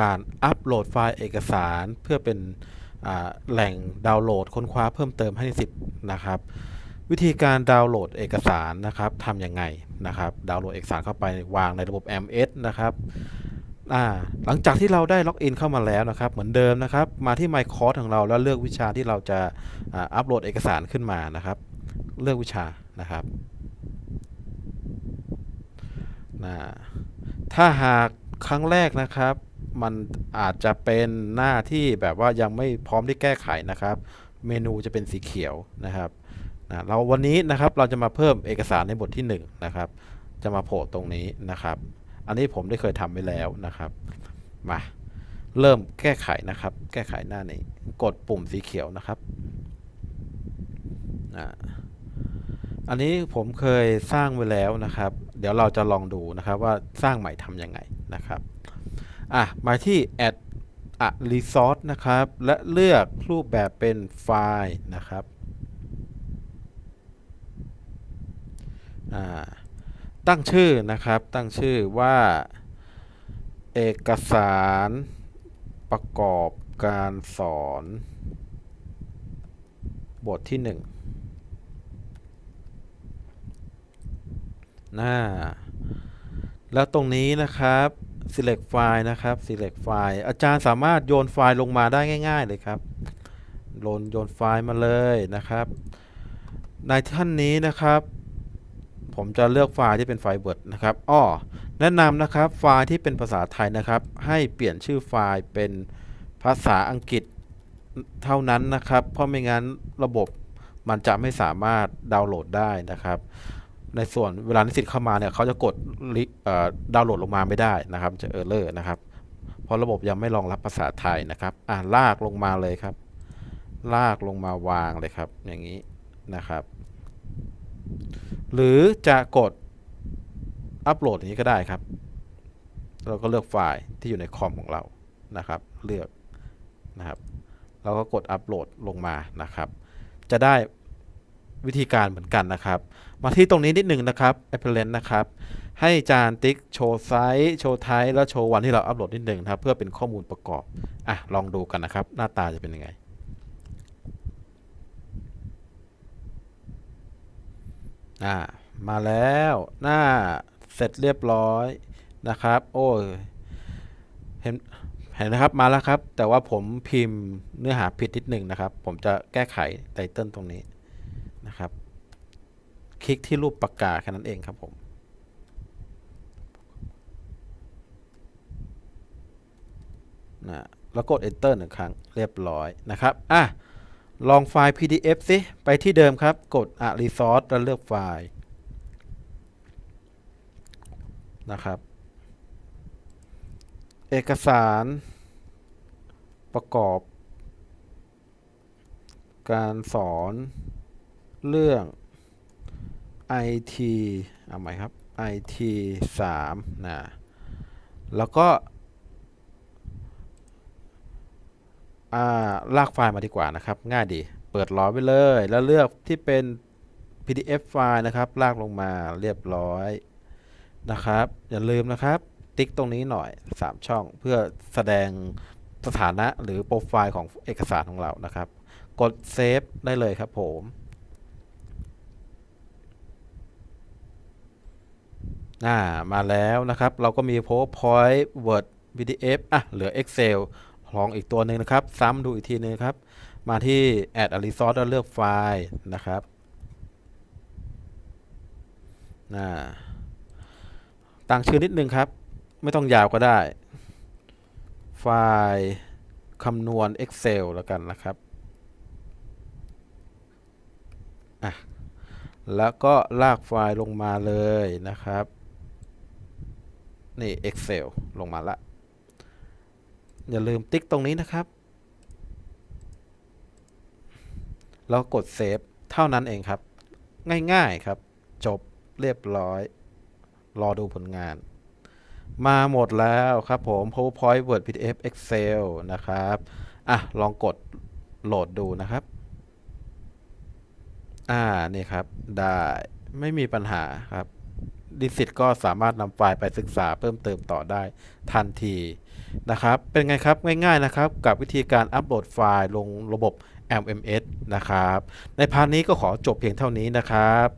การอัปโหลดไฟล์เอกสาร เพื่อเป็นแหล่งดาวน์โหลดค้นคว้าเพิ่มเติมให้นิสิตนะครับ วิธีการดาวน์โหลดเอกสารนะครับทำยังไงนะครับดาวน์โหลดเอกสารเข้าไปวางในระบบ MS นะครับหลังจากที่เราได้ล็อกอินเข้ามาแล้วนะครับเหมือนเดิมนะครับ มาที่ My Course ของเราแล้วเลือกวิชาที่เราจะอัปโหลดเอกสารขึ้นมานะครับ เลือกวิชานะครับนะถ้าหากครั้งแรกนะครับ มันอาจจะเป็นหน้าที่แบบว่ายังไม่พร้อมที่แก้ไขนะครับ เมนูจะเป็นสีเขียวนะครับนะเราวันนี้นะครับเราจะมาเพิ่มเอกสารในบทที่1นะครับ จะมาโผล่ตรงนี้นะครับ อันนี้ผมได้เคยทำไว้แล้วนะครับ มาเริ่มแก้ไขนะครับ แก้ไขหน้านี้กดปุ่มสีเขียวนะครับอันนี้ผมเคยสร้างไว้แล้วนะครับ เดี๋ยวเราจะลองดูนะครับว่าสร้างใหม่ทำยังไงนะครับ อะมาที่ add a resource นะครับ และเลือกรูปแบบเป็นไฟล์นะครับตั้งชื่อนะครับ ตั้งชื่อว่า เอกสารประกอบการสอน บทที่ 1 หน้า แล้วตรงนี้นะครับ select file นะครับ select file อาจารย์สามารถโยนไฟล์ลงมาได้ง่าย ๆ เลยครับโยนโยนไฟล์มาเลยนะครับ ในท่านนี้นะครับ ผมจะเลือกไฟล์ที่เป็นไฟล์ Word นะครับอ้อแนะนำนะครับไฟล์ที่เป็นภาษาไทยนะครับ ให้เปลี่ยนชื่อไฟล์เป็นภาษาอังกฤษเท่านั้นนะครับ เพราะไม่งั้นระบบมันจะไม่สามารถดาวน์โหลดได้นะครับ ในส่วนเวลานิสิตเข้ามาเนี่ยเขาจะกดดาวน์โหลดลงมาไม่ได้นะครับจะเออร์เลอร์นะครับ เพราะระบบยังไม่รองรับภาษาไทยนะครับอ่าลากลงมาเลยครับ ลากลงมาวางเลยครับ อย่างนี้นะครับ หรือจะกดอัปโหลดอย่างนี้ก็ได้ครับ เราก็เลือกไฟล์ที่อยู่ในคอมของเรานะครับ เลือกนะครับเราก็กดอัปโหลดลงมานะครับ จะได้วิธีการเหมือนกันนะครับ มาที่ตรงนี้นิดหนึ่งนะครับ Apparent นะครับ ให้จานติ๊กโชว์ไซส์โชว์ไทป์แล้วโชว์วันที่เราอัปโหลดนิดหนึ่งนะครับเพื่อเป็นข้อมูลประกอบอะลองดูกันนะครับ หน้าตาจะเป็นยังไงอ่ามาแล้วหน้าเสร็จเรียบร้อยนะครับ โอ้เห็นเห็นนะครับมาแล้วครับ แต่ว่าผมพิมพ์เนื้อหาผิดนิดหนึ่งนะครับ ผมจะแก้ไขไตเติลตรงนี้นะครับ คลิกที่รูปปากกาแค่นั้นเองครับผมนะแล้วกด enter หนึ่งครั้งเรียบร้อยนะครับอะลองไฟล์ PDF สิ ไปที่เดิมครับ กด a resource แล้วเลือกไฟล์นะครับ เอกสารประกอบ การสอนเรื่อง IT เอาใหม่ครับ IT 3นะแล้วก็อ่าลากไฟล์มาดีกว่านะครับ ง่ายดี เปิดร้อยไปเลย แล้วเลือกที่เป็น PDF ไฟล์นะครับ ลากลงมาเรียบร้อยนะครับ อย่าลืมนะครับ ติ๊กตรงนี้หน่อย 3 ช่องเพื่อแสดงสถานะหรือโปรไฟล์ของเอกสารของเรานะครับ กดเซฟได้เลยครับผม อ่ามาแล้วนะครับ เราก็มี PowerPoint Word PDF อะ เหลือ Excel ลองอีกตัวหนึ่งนะครับ ซ้ำดูอีกทีหนึงครับ มาที่ Add a Resource แล้วเลือกไฟล์นะครับอ่าตั้งชื่อนิดนึงครับ ไม่ต้องยาวก็ได้ ไฟล์คำนวณ Excel แล้วกันนะครับอะแล้วก็ลากไฟล์ลงมาเลยนะครับ นี่ Excel ลงมาละ อย่าลืมติ๊กตรงนี้นะครับ แล้วกดเซฟเท่านั้นเองครับ ง่ายๆครับ จบเรียบร้อย รอดูผลงาน มาหมดแล้วครับผม PowerPoint Word PDF Excel นะครับ อะ ลองกดโหลดดูนะครับ อ่า นี่ครับ ได้ ไม่มีปัญหาครับ นิสิตก็สามารถนำไฟล์ไปศึกษาเพิ่มเติมต่อได้ทันทีนะครับ เป็นไงครับง่ายๆนะครับ กับวิธีการอัปโหลดไฟล์ลงระบบ LMS นะครับ ในพาร์ทนี้ก็ขอจบเพียงเท่านี้นะครับ